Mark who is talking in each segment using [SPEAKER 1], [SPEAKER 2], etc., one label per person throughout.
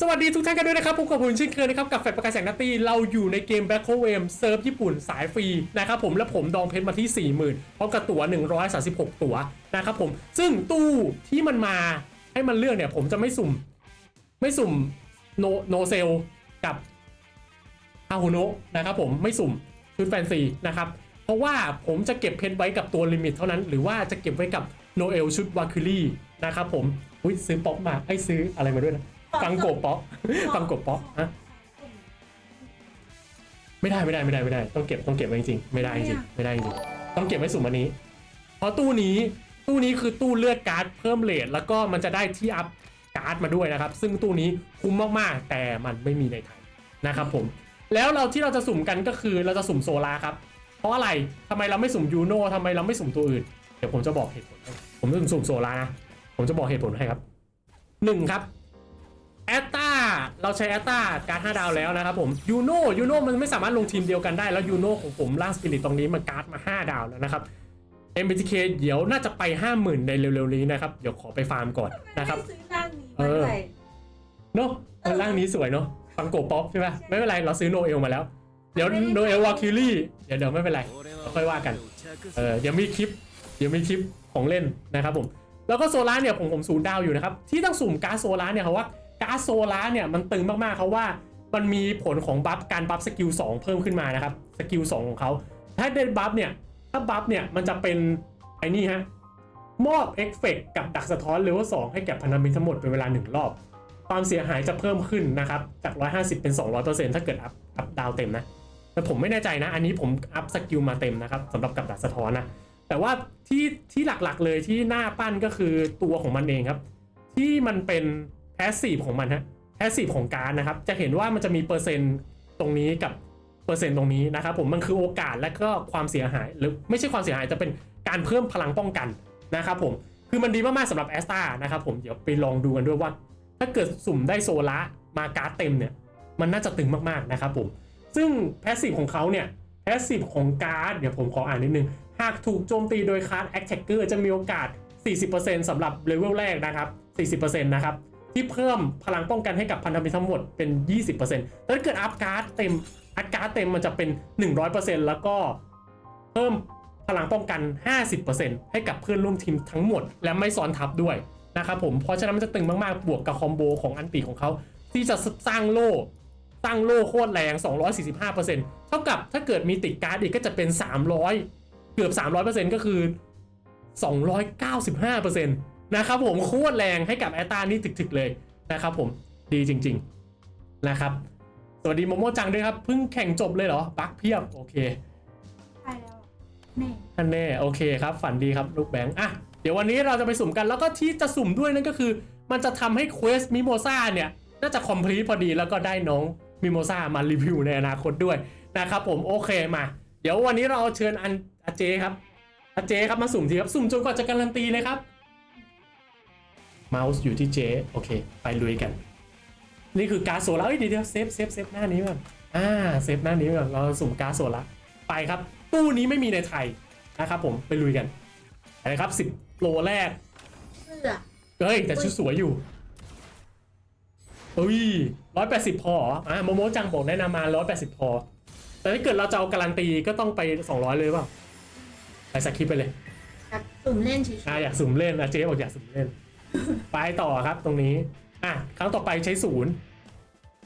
[SPEAKER 1] สวัสดีทุกท่านกันด้วยนะครับพบกับผมเช่นเคยนะครับกับแฟลประกาศแสงนัตตีเราอยู่ในเกม Back o w a m เซิร์ฟญี่ปุ่นสายฟรีนะครับผมและผมดองเพชรมาที่ 40,000พร้อมกับตั๋ว 136 ตั๋วนะครับผมซึ่งตู้ที่มันมาให้มันเลือกเนี่ย ผมจะไม่สุ่ม ไม่สุ่มโนโนเซลกับอาโฮโนะนะครับผมไม่สุ่มชุดแฟนซีนะครับ เพราะว่าผมจะเก็บเพชรไว้กับตัวลิมิตเท่านั้น หรือว่าจะเก็บไว้กับโนเอลชุดวาคิลี่นะครับผมอุ้ยซื้อป๊อกมาไอ้ซื้ออะไรมาด้วยนะ ฟังโกะป๊อกฟังโกะป๊อกฮะไม่ได้ไม่ได้ไม่ได้ไม่ได้ ต้องเก็บต้องเก็บไว้จริงๆไม่ได้จริงๆไม่ได้จริงๆต้องเก็บไว้สุ่มอันนี้ เพราะตู้นี้ตู้นี้คือตู้เลือดการ์ดเพิ่มเลทแล้วก็มันจะได้ที่อัพการ์ดมาด้วยนะครับ ซึ่งตู้นี้คุ้มมากๆ แต่มันไม่มีในไทยนะครับผม แล้วเราที่เราจะสุ่มกันก็คือเราจะสุ่มโซลาครับ เพราะอะไรทำไมเราไม่สุ่มยูโน่ทำไมเราไม่สุ่มตัวอื่น เดี๋ยวผมจะบอกเหตุผลให้ผมจะสุ่มโซลานะ ผมจะบอกเหตุผลให้ครับหนึ่งครับ แอตตาเราใช้แอตตาการ์ด5ดาวแล้วนะครับผมยูโน่ยูโน่มันไม่สามารถลงทีมเดียวกันได้แล้วยูโน่ของผมล่างสปิริตตรงนี้มันการ์ดมา 5 ดาวแล้วนะครับ MBTK เดี๋ยวน่าจะไป 50,000 ในเร็วๆนี้นะครับ เดี๋ยวขอไปฟาร์มก่อนนะครับ
[SPEAKER 2] ไม่ซื้อร่างนี้
[SPEAKER 1] เอ
[SPEAKER 2] มา
[SPEAKER 1] อ
[SPEAKER 2] ด้วย
[SPEAKER 1] เนาะเออร่างนี้สวยเนาะฟังโกป๊อปใช่ป่ะไม่เป็นไรเราซื้อโนเอลมาแล้ว เดี๋ยวโนเอลวาคิลี่เดี๋ยวเดี๋ยวไม่เป็นไรค่อยว่ากันเออเดี๋ยวมีคลิปเดี๋ยวมีคลิปของเล่นนะครับผมแล้วก็โซล่าเนี่ยผมผมศูนย์ดาวอยู่นะครับที่ต้องสุ่มการ์ดโซล่าเนี่ยเพราะว่า การ์ดโซล่าเนี่ยมันตึงมากๆเขาว่ามันมีผลของบัฟการบัฟสกิล2เพิ่มขึ้นมานะครับสกิล2ของเขาถ้าได้บัฟเนี่ยถ้าบัฟเนี่ยมันจะเป็นไอ้นี่ฮะมอบเอฟเฟกกับดักสะท้อนเลเวล2ให้แก่พันธมิตรทั้งหมดเป็นเวลา 1 รอบ ความเสียหายจะเพิ่มขึ้นนะครับ จาก 150 เป็น 200%ถ้าเกิดอัพอัพดาวเต็มนะ แต่ผมไม่แน่ใจนะ อันนี้ผมอัพสกิลมาเต็มนะครับสำหรับกับดักสะท้อนนะ แต่ว่าที่ที่หลักๆเลยที่หน้าปั้นก็คือตัวของมันเองครับ ที่มันเป็น แพสซีฟของมันฮะแพสซีฟของการนะครับ จะเห็นว่ามันจะมีเปอร์เซ็นต์ตรงนี้กับเปอร์เซ็นต์ตรงนี้นะครับผมมันคือโอกาสและก็ความเสียหายหรือไม่ใช่ความเสียหายจะเป็นการเพิ่มพลังป้องกันนะครับผมคือมันดีมากๆสำหรับแอสตานะครับผมเดี๋ยวไปลองดูกันด้วยว่า ถ้าเกิดสุ่มได้โซละมาการ์ดเต็มเนี่ยมันน่าจะตึงมากๆนะครับผมซึ่งแพสซีฟของเขาเนี่ยแพสซีฟของการ์ดเดี๋ยวผมขออ่านนิดนึง หากถูกโจมตีโดยคาร์ดแอคแท็กเกอร์จะมีโอกาส 40%สำหรับเลเวลแรกนะครับ 40%นะครับ ที่เพิ่มพลังป้องกันให้กับพันธมิตรทั้งหมดเป็น 20%แต่ถ้าเกิดอัพการ์ดเต็มอัพการ์ดเต็มมันจะเป็น 100%แล้วก็เพิ่มพลังป้องกัน 50%ให้กับเพื่อนร่วมทีมทั้งหมด และไม่ซ้อนทับด้วยนะครับผม เพราะฉะนั้นมันจะตึงมากๆ บวกกับคอมโบของอันติของเขา ที่จะสร้างโล่สร้างโล่โคตรแรง 245%เท่ากับถ้าเกิดมีติดการ์ดอีกก็จะเป็น 300 เกือบ 300%ก็คือ 295% นะครับผมโคตรแรงให้กับแอตตานี่ถึกๆเลยนะครับผมดีจริง ๆนะครับ สวัสดีโมโมจังด้วยครับเพิ่งแข่งจบเลยเหรอบักเพียบโอเค
[SPEAKER 2] ใช่แล้วแน่
[SPEAKER 1] ท่านแน่โอเคครับ ฝันดีครับลูกแบงค์อะเดี๋ยววันนี้เราจะไปสุ่มกันแล้วก็ที่จะสุ่มด้วยนั่นก็คือ มันจะทำให้เควสมิโมซาเนี่ยน่าจะคอมพลีทพอดีแล้วก็ได้น้องมิโมซามารีวิวในอนาคตด้วยนะครับผมโอเคมา เดี๋ยววันนี้เราเชิญอันอาเจครับอาเจครับมาสุ่มทีครับสุ่มจนกว่าจะการันตีเลยครับ เมาส์อยู่ที่เจโอเค ไปลุยกัน นี่คือการ์ดโซล่าเอ้ยเดี๋ยวเดี๋ยวเซฟเซฟเซฟหน้านี้ก่อนอ่าเซฟหน้านี้ก่อนเราสุ่มการ์ดโซล่าไปครับ ตู้นี้ไม่มีในไทยนะครับผมไปลุยกันไปเลยครับ10โลแรก
[SPEAKER 2] เสื้อ
[SPEAKER 1] เฮ้ยแต่ชุดสวยอยู่เฮ้ยร้อยแปดสิบพอเหรออะโมโมจังบอกแนะนำมาร้อยแปดสิบพอ แต่ถ้าเกิดเราจะเอาการันตีก็ต้องไปสองร้อยเลยเปล่าไปสคริปต์ไปเลย
[SPEAKER 2] กับสุ่มเล่นเฉย
[SPEAKER 1] อะอยากสุ่มเล่นอะเจ๊บอกอยากสุ่มเล่น ไปต่อครับตรงนี้ อะ ครั้งต่อไปใช้ศูนย์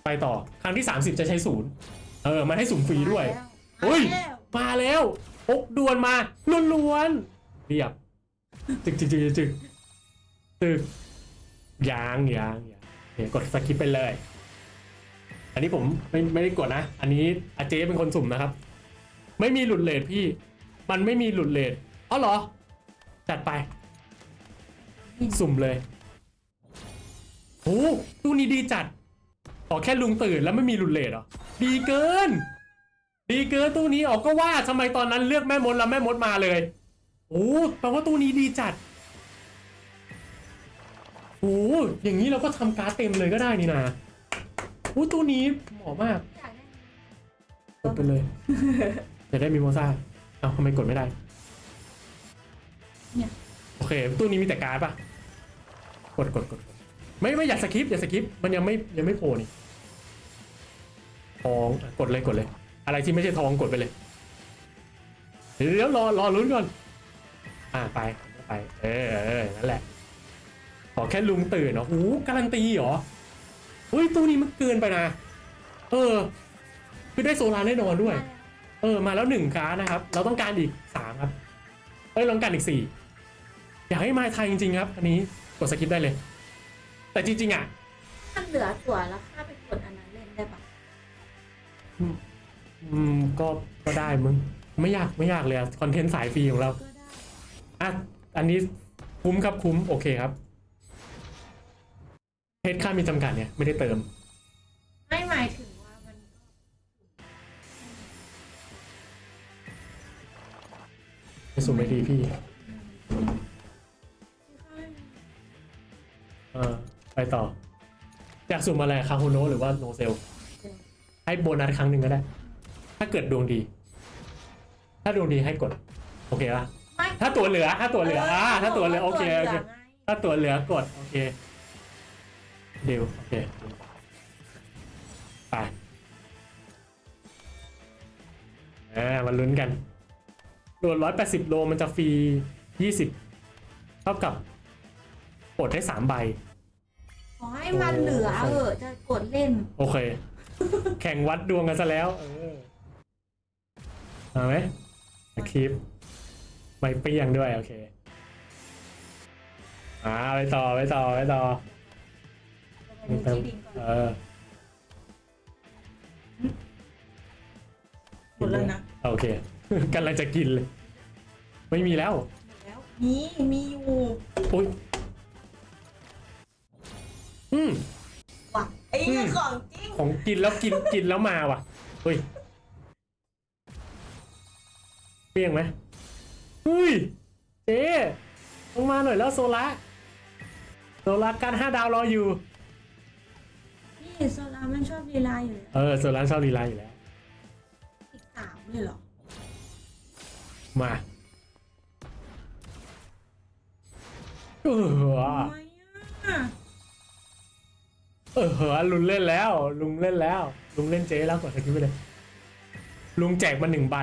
[SPEAKER 1] ไปต่อ ครั้งที่ 30 จะใช้ศูนย์เออ มันให้สุ่มฟรีด้วย
[SPEAKER 2] มา
[SPEAKER 1] เฮ้ย
[SPEAKER 2] แล้ว
[SPEAKER 1] มาแล้วพกดวนมาล้วนๆเรียบจึกจึกจึกจึกจึกยางยางยางโอเคกดสกิปไปเลย อันนี้ผมไม่ไม่ได้กดนะ อันนี้อาเจ๊เป็นคนสุ่มนะครับ ไม่มีหลุดเลทพี่ มันไม่มีหลุดเลทอ๋อเหรอ จัดไป สุ่มเลยโอ้ตู้นี้ดีจัด ขอแค่ลุงตื่นแล้วไม่มีหลุดเลทเหรอ ดีเกิน ดีเกินตู้นี้ออกก็ว่าทำไมตอนนั้นเลือกแม่มดแล้วแม่มดมาเลยโอ้แปลว่าตู้นี้ดีจัดโอ้อย่างนี้เราก็ทำการ์ดเต็มเลยก็ได้นี่นะโอ้ตู้นี้เหมาะมาก
[SPEAKER 2] อยากได้
[SPEAKER 1] กดไปเลยจะได้มิโมซ่าเอ้าทำไมกดไม่ได้
[SPEAKER 2] เนี่ย
[SPEAKER 1] โอเค ตู้นี้มีแต่การ์ดปะ กดกดกดกดไม่ไม่อยากสกิปอย่าสกิปมันยังไม่ยังไม่โผล่นี่ทองอะกดเลยกดเลย อะไรที่ไม่ใช่ทองกดไปเลยเดี๋ยวเดี๋ยวรอรอลุ้นก่อน อ่าไปไป เออเออนั่นแหละขอแค่ลุงตื่นเนาะโอ้โหการันตีเหรอเฮ้ยตู้นี้มันเกินไปนะ เออคือได้โซลาร์แน่นอนด้วย เออ มาแล้วหนึ่งการ์ดนะครับ เราต้องการอีกสามครับเอ้ยเราต้องการอีกสี่อยากให้มาไทยจริงๆครับ อันนี้ กดสกิปได้เลย แต่จริงๆอะ
[SPEAKER 2] ถ้าเหลือตัวแล้วข้าไปกดอันนั้นเล่นได้ปะ
[SPEAKER 1] อืมก็ก็ได้มึงไม่ยากไม่ยากเลยอะคอนเทนต์สายฟรีของเรา
[SPEAKER 2] ก็ได้
[SPEAKER 1] อะอันนี้คุ้มครับคุ้มโอเคครับเพชรค่ามีจำกัดเนี่ยไม่ได้เติม
[SPEAKER 2] ไม่หมายถึงว่ามันก็
[SPEAKER 1] ไม่สุ่มไม่ดีพี่ ออไปต่อ อยากสุ่มอะไรคาโฮโนหรือว่าโนเซล ให้โบนัสครั้งหนึ่งก็ได้ ถ้าเกิดดวงดี ถ้าดวงดีให้กด โอเคป่ะ
[SPEAKER 2] ไม่
[SPEAKER 1] ถ้าตัวเหลือ ถ้าตัวเหลืออ่าถ้าตัวเหลือ โอเคโอเค
[SPEAKER 2] ตัวหลืไง
[SPEAKER 1] ถ้าตัวเหลือกด โอเคเดียวโอเค ไปอ่ามาลุ้นกันโดดร้อยแปดสิบโลมันจะฟรียี่สิบเท่ากับกดได้สามใบ
[SPEAKER 2] ขอให้มันเหลือเออจะกดเล่น
[SPEAKER 1] โอเค แข่งวัดดวงกันซะแล้ว เออเอาไหมคลิปไม่เปรี้ยงด้วยโอเคอ่าไปต่อไปต่อไปต่อ
[SPEAKER 2] ไปดูที่ดินก่อน
[SPEAKER 1] เออ
[SPEAKER 3] หมดแล้วนะ
[SPEAKER 1] โอเคกำลังจะกินเลย ไม่มีแล้ว
[SPEAKER 2] หมดแล้ว
[SPEAKER 3] มีมีอยู่
[SPEAKER 1] อุ้ยอืม
[SPEAKER 3] ว่ะไอ้
[SPEAKER 1] อืม
[SPEAKER 3] ของจริง
[SPEAKER 1] ของกินแล้วกินกินแล้วมาว่ะเฮ้ยเปรี้ยงไหมอุ้ยเจ๊ลงมาหน่อยแล้วโซล่าโซล่าการห้าดาวรออยู่
[SPEAKER 2] นี่โซลามันชอบลีลาอยู่แล้ว
[SPEAKER 1] เออโซล่าชอบลีลาอยู่แล้ว
[SPEAKER 2] อีกสามเลยเหรอ
[SPEAKER 1] มาเออ
[SPEAKER 3] ทำไมอะ
[SPEAKER 1] เออเหอะลุงเล่นแล้ว ลุงเล่นแล้ว ลุงเล่นเจ๊แล้วกดสกิปไปเลย ลุงแจกมาหนึ่งใบ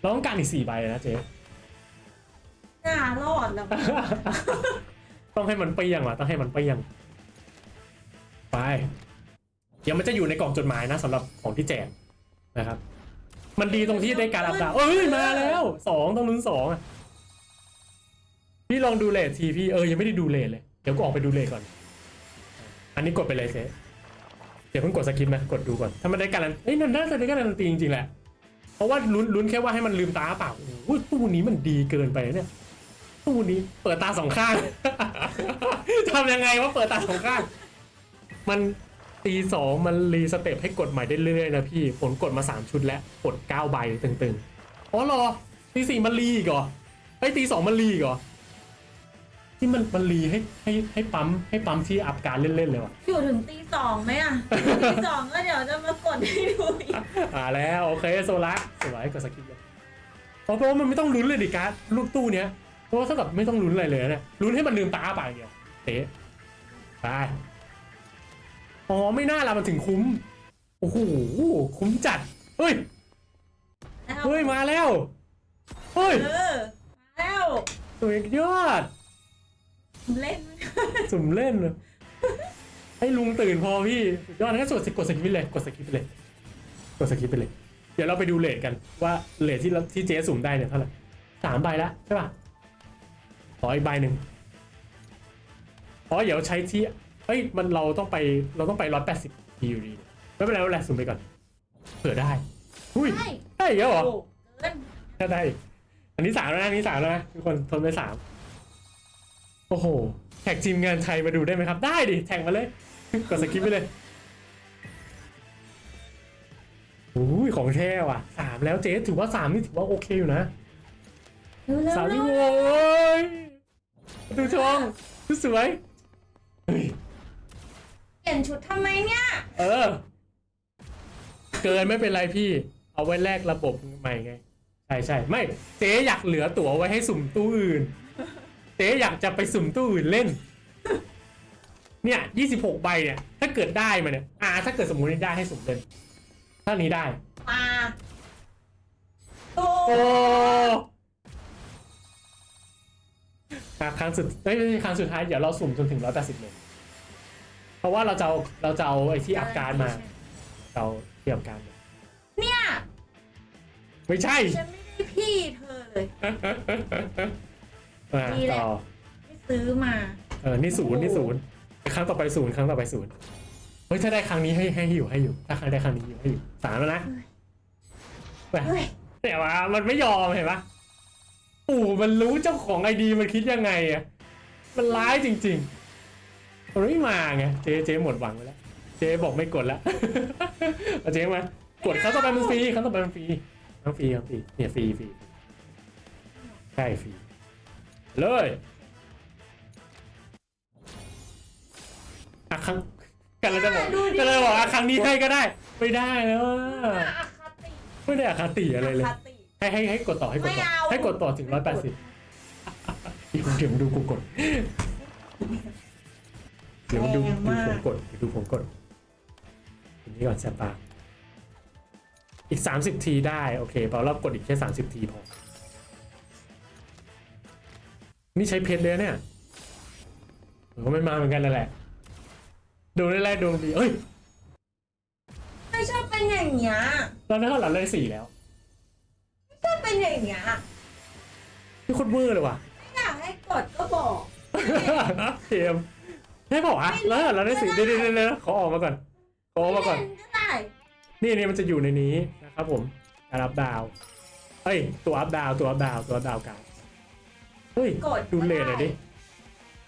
[SPEAKER 1] เราต้องการอีกสี่ใบนะเจ๊
[SPEAKER 2] น่ารอดแล้ว
[SPEAKER 1] ต้องให้มันเปรี้ยงว่ะต้องให้มันเปรี้ยง ไป เดี๋ยวมันจะอยู่ในกล่องจดหมายนะสำหรับของที่แจกนะครับ มันดีตรงที่ได้การอัปดาเอ้ยมาแล้วสองต้องลุ้นสองอะพี่ลองดูเลททีพี่เออยังไม่ได้ดูเลทเลย เดี๋ยวก็ออกไปดูเลทก่อน อันนี้กดไปเลยเซเดี๋ยวเพิ่งกดสกิปนะกดดูก่อนถ้ามันได้การันเอ้ยนั่นน่าจะได้การันตีจริงๆแหละเพราะว่าลุ้นลุ้นแค่ว่าให้มันลืมตาเปล่าโอ้ตู้นี้มันดีเกินไปเนี่ยตู้นี้เปิดตาสองข้างทำยังไงว่าเปิดตาสองข้างมันตีสองมันรีสเต็ปให้กดใหม่ได้เรื่อยๆนะพี่ผลกดมาสามชุดแล้วกดเก้าใบตึงๆอ๋อเหรอตีสี่มันรีอีกเหรอไอ้ตีสองมันรีอีกเหรอ ที่มันมันรีให้ให้ให้ปั๊มให้ปั๊มที่อัพการเล่นๆเลยวะ
[SPEAKER 2] อยู่ถึงตีสองไหมอะ ตีสองก็เดี๋ยวจะมากดให้ดูอีก
[SPEAKER 1] อ่าแล้วโอเคโซล่าสวยกดสกิปเลยเพราะเพราะว่ามันไม่ต้องลุ้นเลยดิการ์ดลูกตู้เนี้ยเพราะว่าถ้าแบบไม่ต้องลุ้นอะไรเลยเนี่ยลุ้นให้มันลืมตาไปอย่างเดียวเตะไปอ๋อไม่น่าละมันถึงคุ้มโอ้โหคุ้มจัดเฮ้ย
[SPEAKER 2] แล้ว
[SPEAKER 1] เฮ้ยมาแล้วเฮ้ย
[SPEAKER 3] เออ
[SPEAKER 2] มาแล้ว
[SPEAKER 1] สวยยอด
[SPEAKER 2] เล่นไหม
[SPEAKER 1] สุ่มเล่นเลยให้ลุงตื่นพอพี่สุดยอดงั้นกดกดสกิปไปเลย กดสกิปไปเลย กดสกิปไปเลย เดี๋ยวเราไปดูเลทกันว่าเลทที่เราที่เจ๊สุ่มได้เนี่ยเท่าไหร่สามใบแล้วใช่ป่ะขออีกใบหนึ่งอ๋อเดี๋ยวใช้ที่เอ้ยมันเราต้องไปเราต้องไปร้อยแปดสิบทีอยู่ดีไม่เป็นไรไม่เป็นไรสุ่มไปก่อนเผื่อได้อุ้ย
[SPEAKER 2] ใช่
[SPEAKER 1] ได้อีกแล้วเหรอ
[SPEAKER 2] โอ้เกิน
[SPEAKER 1] ถ้าได้ อันนี้สามแล้วนะอันนี้สามแล้วนะทุกคนทนไปสาม โอ้โห แท็กทีมงานไทยมาดูได้ไหมครับ ได้ดิ แท็กมาเลย กดสกิปไปเลยอุ้ยของแท้ว่ะสามแล้วเจ๊ถือว่าสามนี่ถือว่าโอเคอยู่นะ
[SPEAKER 2] เร็วเร็ว
[SPEAKER 1] สาม
[SPEAKER 2] เร็
[SPEAKER 1] ที่
[SPEAKER 2] ว
[SPEAKER 1] โว้ยดูช่องสวยเฮ้ย
[SPEAKER 2] เปลี่ยนชุดทำไมเนี่ย
[SPEAKER 1] เออ เกินไม่เป็นไรพี่ เอาไว้แลกระบบใหม่ไง ใช่ใช่ไม่ เจ๊อยากเหลือตั๋วไว้ให้สุ่มตู้อื่น เจ๊อยากจะไปสุ่มตู้อื่นเล่น เนี่ยยี่สิบหกใบเนี่ย ถ้าเกิดได้มาเนี่ย อ่า ถ้าเกิดสมมติได้ให้สมเด็จถ้านี้ได้
[SPEAKER 3] มาโอ้
[SPEAKER 1] โอ้อะครั้งสุดเอ้ยไม่ใช่ครั้งสุดท้ายเดี๋ยวเราสุ่มจนถึงร้อยแปดสิบเลยเพราะว่าเราจะเอาเราจะเอาไอ้ที่อัพการดมา เราที่อัพการดมา
[SPEAKER 3] เนี่ย
[SPEAKER 1] ไม่ใช่
[SPEAKER 3] ฉันไม่ได้พี่เธอเลย
[SPEAKER 1] อ่า
[SPEAKER 3] นี่แหละ
[SPEAKER 1] ต่อ
[SPEAKER 3] ไม่ซื้อมา
[SPEAKER 1] เออนี่ศูนย์นี่ศูนย์ครั้งต่อไปศูนย์ครั้งต่อไปศูนย์เฮ้ยถ้าได้ครั้งนี้ให้ให้อยู่ให้อยู่ ถ้าครั้งได้ครั้งนี้อยู่ให้อยู่สามแล้วนะแหม่
[SPEAKER 3] เฮ้ย
[SPEAKER 1] แต่ว่ามันไม่ยอมเห็นปะปู่มันรู้เจ้าของไอดีมันคิดยังไงอะมันร้ายจริงๆมันไม่มาไงเจ๊เจ๊หมดหวังไปแล้ว เจ๊บอกไม่กดแล้ว เอาเจ๊มากดครั้งต่อไปมันฟรีครั้งต่อไปมันฟรีครั้งฟรีครั้งฟรีเนี่ยฟรีฟรีใช่ฟรี เลยอะครั้งกันเราจะบอกกันเราจะบอกอะครั้งนี้ให้ก็ได้ ไม่ได้แล้วอะ
[SPEAKER 3] อคติ
[SPEAKER 1] ไม่ได้อคติอะไรเลย
[SPEAKER 3] คติ
[SPEAKER 1] ให้ให้ให้กดต่อให้กดต่อ
[SPEAKER 3] ไม่เอา
[SPEAKER 1] ให้กดต่อถึงร้อยแปดสิบเดี๋ยวเดี๋ยวดูกูกด เดี๋ยวดูดูผมกดเดี๋ยวดูผมกดอันนี้ก่อนแซปปาอีกสามสิบทีได้ โอเคเปล่าเรากดอีกแค่สามสิบทีพอ นี่ใช้เพชรเลยนะเนี่ยมันก็ไม่มาเหมือนกันนั่นแหละดูได้แรกดวงดีเอ้ย
[SPEAKER 3] ไม่ชอบเป็นอย่างเงี้ย
[SPEAKER 1] เราได้เท่าไหร่เลยสี่แล้ว
[SPEAKER 3] ชอบเป็นอย่างเงี้ย
[SPEAKER 1] นี่โคตรเวอร์เลยว่ะ
[SPEAKER 3] ไม่อยากให้กดก็บอก
[SPEAKER 1] เกมให้บอกอะแล้วเราได้สี่เดี๋ยวเดี๋ยวเดี๋ยวเดี๋ยวขอออกมาก่อนขอออกมาก่อน
[SPEAKER 3] เล่นก็ได้
[SPEAKER 1] นี่นี่มันจะอยู่ในนี้นะครับผมการอัพดาวน์เอ้ยตัวอัพดาวน์ตัวอัพดาวน์ตัวอัพดาวน์กัน เฮ้ย
[SPEAKER 3] กด
[SPEAKER 1] ดูเลทหน่อยดิ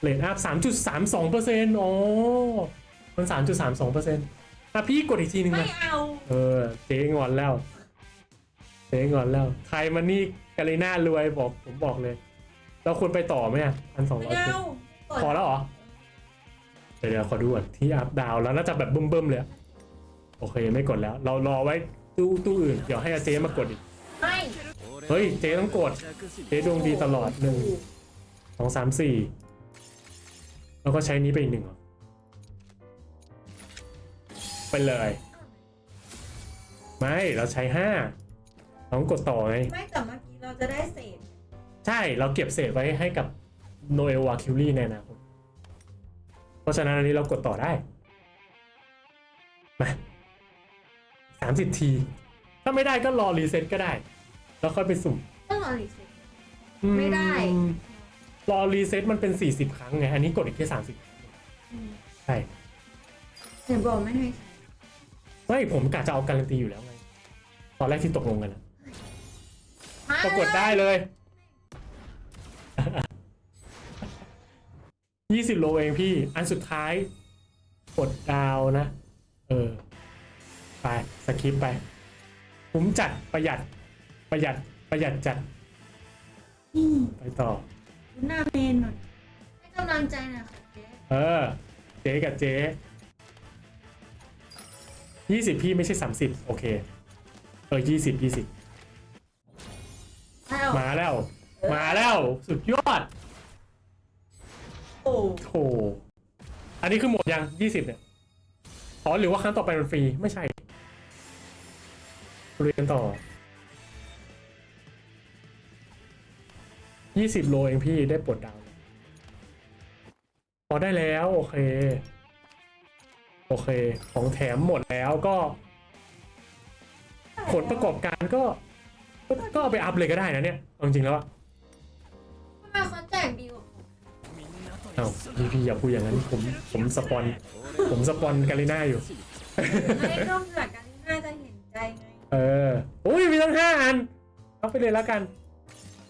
[SPEAKER 1] เลทอัพสามจุดสามสองเปอร์เซ็นต์อ๋อมันสามจุดสามสองเปอร์เซ็นต์อะพี่กดอีกทีหนึ่ง
[SPEAKER 3] ไม่
[SPEAKER 1] มา
[SPEAKER 3] เอา
[SPEAKER 1] เออเจ๊งอนแล้วเจ๊งอนแล้วใครมานี่กาลิน่ารวยบอกผมบอกเลย เราควรไปต่อไหมอะพันสองร้อย
[SPEAKER 3] ไม่
[SPEAKER 1] เจ็ด
[SPEAKER 3] เอากด
[SPEAKER 1] พอแล้วเหรอ เดี๋ยวเดี๋ยวขอดูก่อนที่อัพดาวแล้วน่าจะแบบเบิ่มๆเลยอะโอเคไม่กดแล้ว เรารอไว้ตู้ตู้อื่น เดี๋ยวให้อาเจ๊มากดอีก
[SPEAKER 3] ไม่
[SPEAKER 1] เฮ้ย เจ๊ต้องกด เจ๊ดวงดีตลอดหนึ่งสองสามสี่แล้วก็ใช้นี้ไปอีกหนึ่งเหรอไปเลย ไม่เราใช้ห้าเราต้องกดต่อไง
[SPEAKER 3] ไม่แต่เมื่อกี้เราจะได้เศษ
[SPEAKER 1] ใช่เราเก็บเศษไว้ให้กับโนเอลวาคิวรี่ในอนาคตเพราะฉะนั้นอันนี้เรากดต่อได้ มาสามสิบที ถ้าไม่ได้ก็รอรีเซ็ตก็ได้ แล้วค่อยไปสุ่ม
[SPEAKER 3] ต้องรอรีเซ็ต
[SPEAKER 1] อื
[SPEAKER 3] ไม่ได้
[SPEAKER 1] รอรีเซ็ตมันเป็นสี่สิบครั้งไง อันนี้กดอีกแค่สามสิบใช่
[SPEAKER 3] เดี๋ยวบอกไม่ให้ใช้
[SPEAKER 1] ไม่ผมกะจะเอาการันตีอยู่แล้วไง ตอนแรกที่ตกลงกันนะ
[SPEAKER 3] มา
[SPEAKER 1] ก็กดได้เลยยี่สิบโลเองพี่ อันสุดท้าย กดดาวนะ เออ ไป สคริปต์ไป ผมจัดประหยัด ประหยัดประหยัดจัด
[SPEAKER 3] นี่
[SPEAKER 1] ไปต่อ
[SPEAKER 3] ดูหน้าเมนหน่อยให้กำลังใจหน่อยค่ะเจ๊
[SPEAKER 1] เออ เจ๊กับเจ๊ยี่สิบพี่ไม่ใช่สามสิบโอเค เออยี่สิบยี่สิบ
[SPEAKER 3] ให้เอา
[SPEAKER 1] มาแล้ว มาแล้ว สุดยอด
[SPEAKER 3] โอ้
[SPEAKER 1] โถอันนี้คือหมดยังยี่สิบเนี่ยอ๋อหรือว่าครั้งต่อไปมันฟรี ไม่ใช่ เรียนต่อ ยี่สิบโลเองพี่ได้ปลดดาวน์พอได้แล้ว โอเค โอเค ของแถมหมดแล้วก็ ผลประกอบการก็ ก็ก็เอาไปอัพเลยก็ได้นะเนี่ยเอาจริงๆแล้วอะ
[SPEAKER 3] ทำไมเขาแจกดีกว่าผม
[SPEAKER 1] เอ้าพี่พี่อย่าพูดอย่างนั้นผมผมสปอน ผมสปอนกาลิน่าอยู่
[SPEAKER 3] ไม่ก็เผื่อกันน่าจะเห็นใจไง
[SPEAKER 1] เออโอ้ยมีตั้งห้าอันเอาไปเลยแล้วกันเพ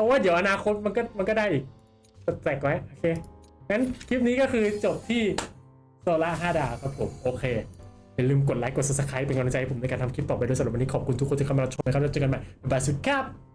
[SPEAKER 1] ราะว่าเดี๋ยวอนาคตมันก็มันก็ได้อีกแตกไว้โอเคงั้นคลิปนี้ก็คือจบที่โซล่า5ดาวครับผมโอเคอย่าลืมกดไลค์กด subscribe เป็นกำลังใจให้ผมในการทำคลิปต่อไปด้วยสำหรับวันนี้ขอบคุณทุกคนที่เข้ามารับชมนะครับแล้วเจอกันใหม่บ๊ายบายสุดครับ